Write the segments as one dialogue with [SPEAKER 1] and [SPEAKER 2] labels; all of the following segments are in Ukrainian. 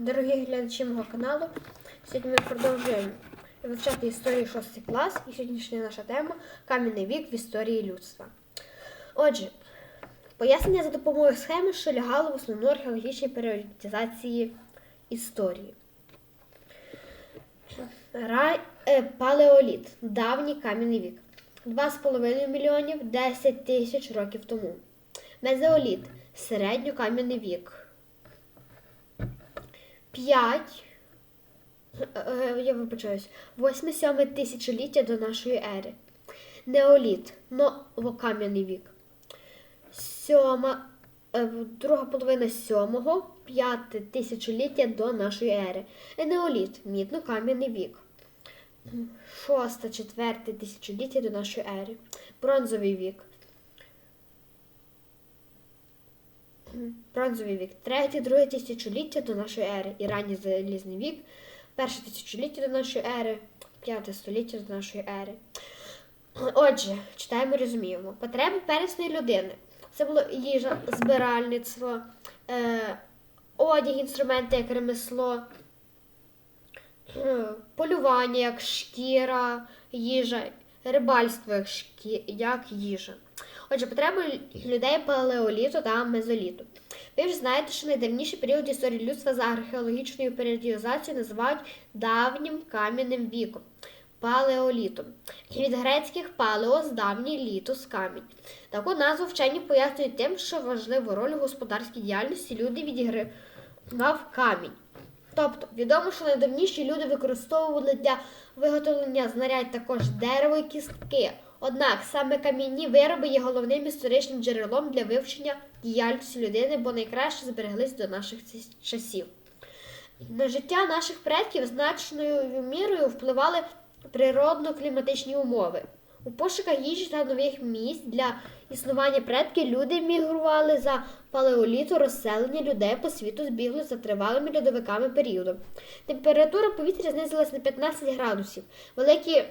[SPEAKER 1] Дорогі глядачі мого каналу, сьогодні ми продовжуємо вивчати історію 6 клас і сьогоднішня наша тема Кам'яний вік в історії людства. Отже, пояснення за допомогою схеми, що лягало в основну археологічній періодизації історії. Рай, е, палеоліт, давній кам'яний вік. 2,5 мільйонів 10 тисяч років тому. Мезеоліт, середньокам'яний вік. 5, е, я вибачаюсь, 8-7 тисячоліття до нашої ери. Неоліт, новокам'яний вік. Сьома, е, друга половина сьомого, п'яте тисячоліття до нашої ери. Енеоліт, мідно-кам'яний вік. Шосте, четверте тисячоліття до нашої ери. Бронзовий вік. Бронзовий вік, третє, друге тисячоліття до нашої ери, і ранній залізний вік, перше тисячоліття до нашої ери, п'яте століття до нашої ери. Отже, читаємо, розуміємо. Потреби пересної людини. Це було їжа, збиральництво, е, одяг, інструменти як ремесло, е, полювання як шкіра, їжа, рибальство як, шкі, як їжа. Отже, потреби людей палеоліту та мезоліту. Ви ж знаєте, що найдавніший період історії людства за археологічною періодизацією називають давнім кам'яним віком палеолітом. Від грецьких палеос давній літус камінь. Таку назву вчені пояснюють тим, що важливу роль у господарській діяльності люди відігравав камінь. Тобто відомо, що найдавніші люди використовували для виготовлення знарядь також дерево і кістки. Однак саме кам'яні вироби є головним історичним джерелом для вивчення діяльності людини, бо найкраще збереглись до наших часів. На життя наших предків значною мірою впливали природно-кліматичні умови. У пошуках їжі та нових місць для існування предків люди мігрували за палеоліту, розселення людей по світу збігли за тривалими льодовиками періодом. Температура повітря знизилась на 15 градусів. Великі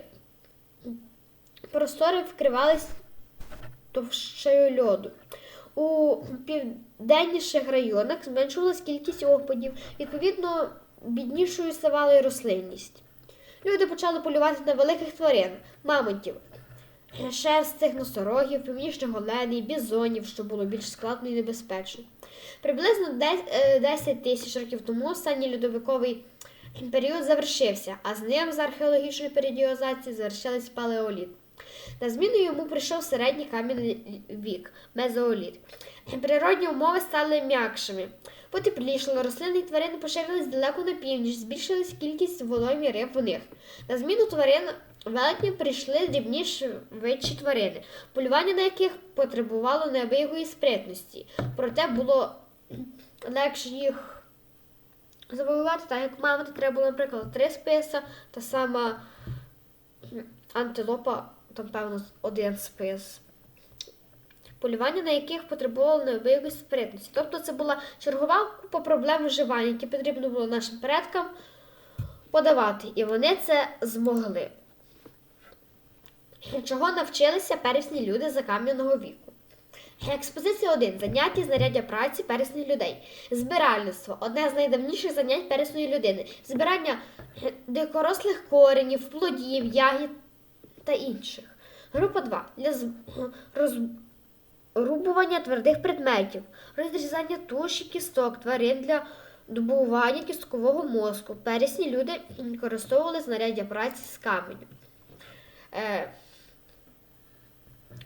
[SPEAKER 1] простори вкривались товщею льоду. У південніших районах зменшувалась кількість опадів, відповідно, біднішою ставала й рослинність. Люди почали полювати на великих тварин, мамонтів, шерстих носорогів, північних оленей, бізонів, що було більш складно і небезпечно. Приблизно е, 10 тисяч років тому останній льодовиковий період завершився, а з ним з археологічної періодизації завершилась палеоліт. На зміну йому прийшов середній кам'яний вік мезооліт. Природні умови стали м'якшими. Потеплішало, рослини і тварини поширились далеко на північ, збільшилась кількість водоймі риб в них. На зміну тварин велетнів прийшли дрібні швидші тварини, полювання на яких потребувало неабиякої спритності. Проте було легше їх завоювати, так як мамонти треба було, наприклад, три списа, та сама антилопа, там, певно, один спис. Полювання на яких потребувало неабиякої спритності. Тобто це була чергова купа проблем виживання, які потрібно було нашим предкам подавати. І вони це змогли. Чого навчилися пересні люди за кам'яного віку? Експозиція 1. Заняття знаряддя праці пересних людей. Збиральництво одне з найдавніших занять пересної людини. Збирання дикорослих коренів, плодів, ягід та інших. Група 2. Для розрубування твердих предметів, розрізання туші кісток, тварин для добування кісткового мозку. Пересні люди використовували знаряддя праці з каменю. Е,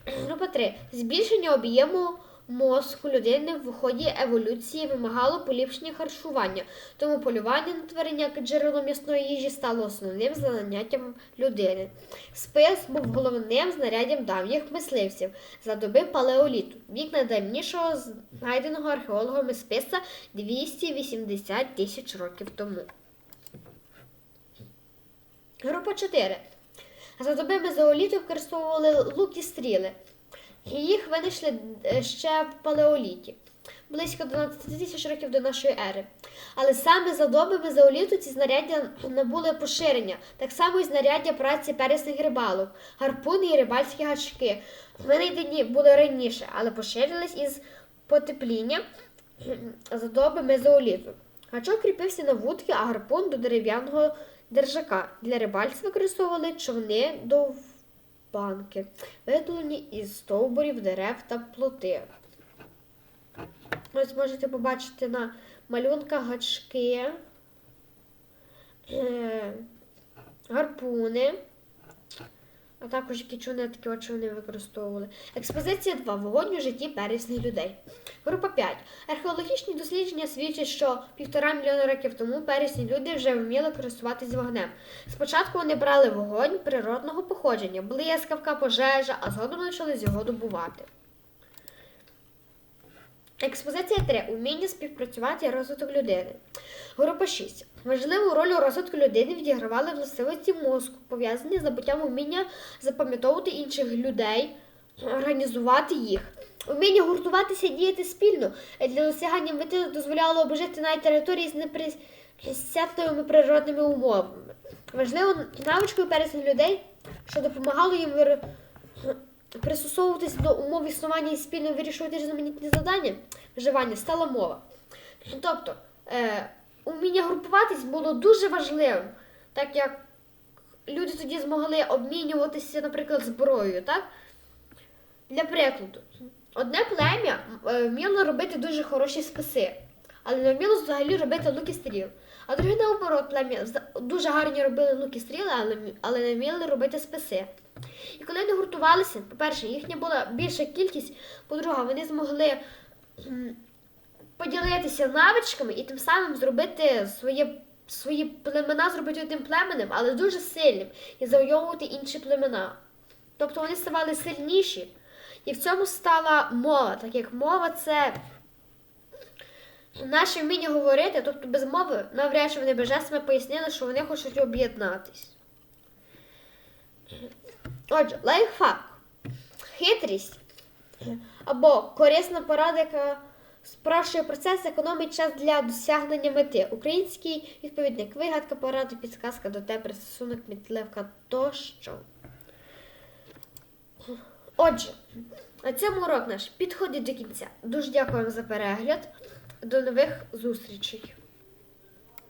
[SPEAKER 1] Група 3. Збільшення об'єму мозку людини в ході еволюції вимагало поліпшення харчування, тому полювання на тварин як джерело м'ясної їжі стало основним заняттям людини. Спис був головним знаряддям давніх мисливців за доби палеоліту. Вік найдавнішого знайденого археологами списа 280 тисяч років тому. Група 4. За доби мезооліту використовували лук і стріли. Їх винайшли е, ще в палеоліті, близько 12 тисяч років до нашої ери. Але саме за доби мезооліту ці знаряддя набули поширення, так само і знаряддя праці пересних рибалок, гарпуни і рибальські гачки. Винайдені були раніше, але поширились із потепління за доби мезооліту. Гачок кріпився на вудки, а гарпун до дерев'яного держака. Для рибальства використовували човни довбанки, видалені із стовбурів, дерев та плоти. Ось можете побачити на малюнках гачки, е, гарпуни, а також які човни такі от човни використовували. Експозиція 2. Вогонь у житті первісних людей. Група 5. Археологічні дослідження свідчать, що півтора мільйона років тому первісні люди вже вміли користуватись вогнем. Спочатку вони брали вогонь природного походження, блискавка, пожежа, а згодом почали з його добувати. Експозиція 3. Уміння співпрацювати і розвиток людини. Група 6. Важливу роль у розвитку людини відігравали властивості мозку, пов'язані з набуттям уміння запам'ятовувати інших людей, організувати їх. Уміння гуртуватися і діяти спільно для досягання мети дозволяло обжити навіть території з неприсятливими природними умовами. Важливою навичкою пересних людей, що допомагало їм вир... пристосовуватися до умов існування і спільно вирішувати різноманітні завдання, вживання, стала мова. Тобто, е, уміння групуватись було дуже важливим, так як люди тоді змогли обмінюватися, наприклад, зброєю, так? Для прикладу, одне плем'я е, вміло робити дуже хороші списи, але не вміло взагалі робити луки стріл. А друге наоборот, плем'я дуже гарні робили луки стріли, але, але не вміли робити списи. І коли вони гуртувалися, по-перше, їхня була більша кількість, по-друге, вони змогли поділитися навичками і тим самим зробити своє, свої племена, зробити одним племенем, але дуже сильним, і завойовувати інші племена. Тобто вони ставали сильніші. І в цьому стала мова, так як мова це наше вміння говорити, тобто без мови, навряд чи вони би жестами пояснили, що вони хочуть об'єднатись. Отже, лайфхак. Хитрість або корисна порада, яка спрощує процес, економить час для досягнення мети. Український відповідник, вигадка, порада, підсказка до тебе, пристосунок, мітливка тощо. Отже, на цьому урок наш підходить до кінця. Дуже дякую вам за перегляд. До нових зустрічей.